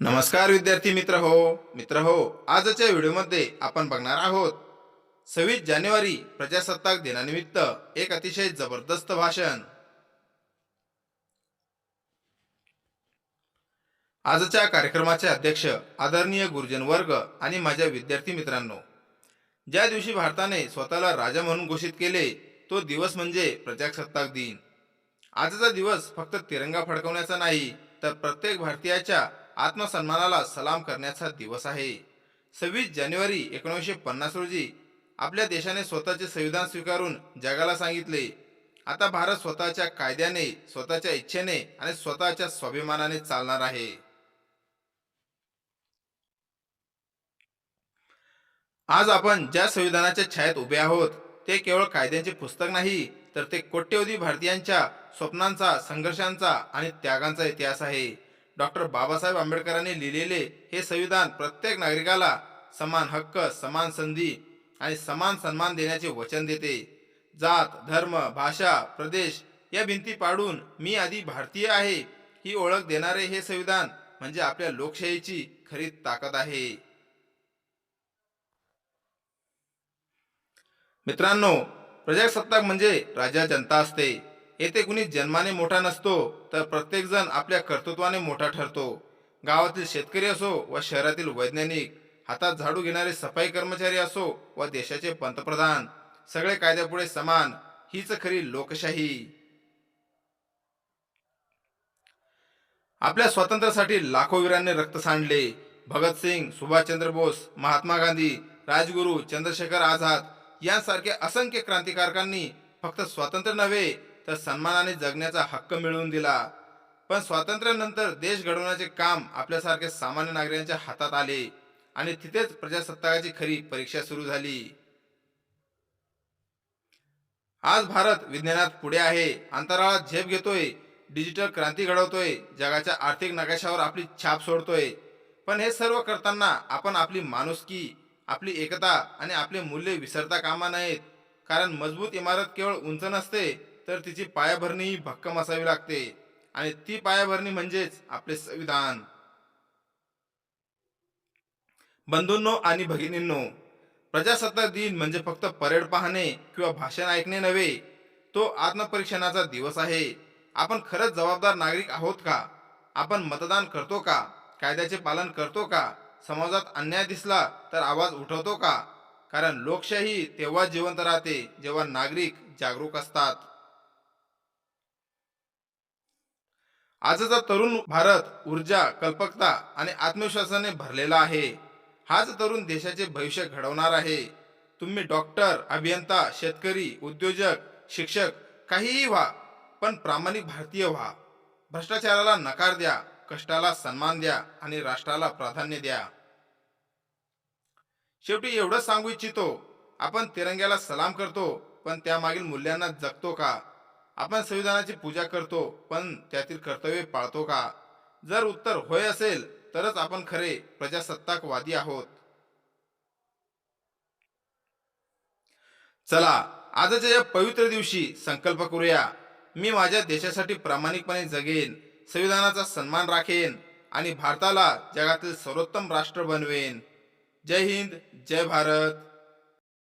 नमस्कार विद्यार्थी मित्र हो. मित्र हो आजच्या व्हिडिओमध्ये आपण बघणार आहोत सव्वीस जानेवारी प्रजासत्ताक दिनानिमित्त एक अतिशय जबरदस्त भाषण. आजच्या कार्यक्रमाचे अध्यक्ष आदरणीय गुरुजन वर्ग आणि माझ्या विद्यार्थी मित्रांनो ज्या दिवशी भारताने स्वतःला राजा म्हणून घोषित केले तो दिवस म्हणजे प्रजासत्ताक दिन. आजचा दिवस फक्त तिरंगा फडकवण्याचा नाही तर प्रत्येक भारतीयाच्या आत्मसन्मानाला सलाम करण्याचा दिवस आहे. सव्वीस जानेवारी एकोणीसशे पन्नास रोजी आपल्या देशाने स्वतःचे संविधान स्वीकारून जगाला सांगितले. आता भारत स्वतःच्या कायद्याने स्वतःच्या इच्छेने आणि स्वतःच्या स्वाभिमानाने चालणार आहे. आज आपण ज्या संविधानाच्या छायेत उभे आहोत ते केवळ कायद्यांचे पुस्तक नाही तर ते कोट्यवधी भारतीयांच्या स्वप्नांचा संघर्षांचा आणि त्यागांचा इतिहास आहे. डॉक्टर बाबासाहेब आंबेडकरांनी लिहिलेले हे संविधान प्रत्येक नागरिकाला समान हक्क समान संधी आणि समान सन्मान देण्याचे वचन देते. जात धर्म भाषा प्रदेश या भिंती पाडून मी आधी भारतीय आहे ही ओळख देणारे हे संविधान म्हणजे आपल्या लोकशाहीची खरी ताकद आहे. मित्रांनो प्रजासत्ताक म्हणजे राजा जनता असते. येथे कुणी जन्माने मोठा नसतो तर प्रत्येक जण आपल्या कर्तृत्वाने मोठा ठरतो. गावातील शेतकरी असो व शहरातील वैज्ञानिक हातात झाडू घेणारे सफाई कर्मचारी असो व देशाचे पंतप्रधान सगळे कायद्यापुढे समान हीच खरी लोकशाही. आपल्या स्वातंत्र्यासाठी लाखो वीरांनी रक्त सांडले. भगतसिंग सुभाषचंद्र बोस महात्मा गांधी राजगुरू चंद्रशेखर आझाद यांसारख्या असंख्य क्रांतिकारकांनी फक्त स्वातंत्र्य नव्हे तर सन्मानाने जगण्याचा हक्क मिळवून दिला. पण स्वातंत्र्यानंतर देश घडवण्याचे काम आपल्यासारख्या सामान्य नागरिकांच्या हातात आले आणि तिथेच प्रजासत्ताकाची खरी परीक्षा सुरू झाली. आज भारत विज्ञानात पुढे आहे. अंतराळात झेप घेतोय. डिजिटल क्रांती घडवतोय. जगाच्या आर्थिक नकाशावर आपली छाप सोडतोय. पण हे सर्व करताना आपण आपली माणुसकी आपली एकता आणि आपले मूल्य विसरता कामा नयेत. कारण मजबूत इमारत केवळ उंच नसते तर तिची पायाभरणीही भक्कम असावी लागते. आणि ती पायाभरणी म्हणजेच आपले संविधान. बंधूंनो आणि भगिनींनो प्रजासत्ताक दिन म्हणजे फक्त परेड पाहणे किंवा भाषण ऐकणे नव्हे तो आत्मपरीक्षणाचा दिवस आहे. आपण खरंच जबाबदार नागरिक आहोत का? आपण मतदान करतो का? कायद्याचे पालन करतो का? समाजात अन्याय दिसला तर आवाज उठवतो का? कारण लोकशाही तेव्हा जिवंत राहते जेव्हा नागरिक जागरूक असतात. आजचा तरुण भारत ऊर्जा कल्पकता आणि आत्मविश्वासाने भरलेला आहे. हाच तरुण देशाचे भविष्य घडवणार आहे. तुम्ही डॉक्टर अभियंता शेतकरी उद्योजक शिक्षक काहीही व्हा पण प्रामाणिक भारतीय व्हा. भ्रष्टाचाराला नकार द्या कष्टाला सन्मान द्या आणि राष्ट्राला प्राधान्य द्या. शेवटी एवढंच सांगू इच्छितो. आपण तिरंग्याला सलाम करतो पण त्यामागील मूल्यांना जगतो का? आपण संविधानाची पूजा करतो पण त्यातील कर्तव्य पाळतो का? जर उत्तर होय असेल तरच आपण खरे प्रजासत्ताकवादी आहोत. चला आजच्या या पवित्र दिवशी संकल्प करूया. मी माझ्या देशासाठी प्रामाणिकपणे जगेन संविधानाचा सन्मान राखेन आणि भारताला जगातील सर्वोत्तम राष्ट्र बनवेन. जय हिंद जय भारत.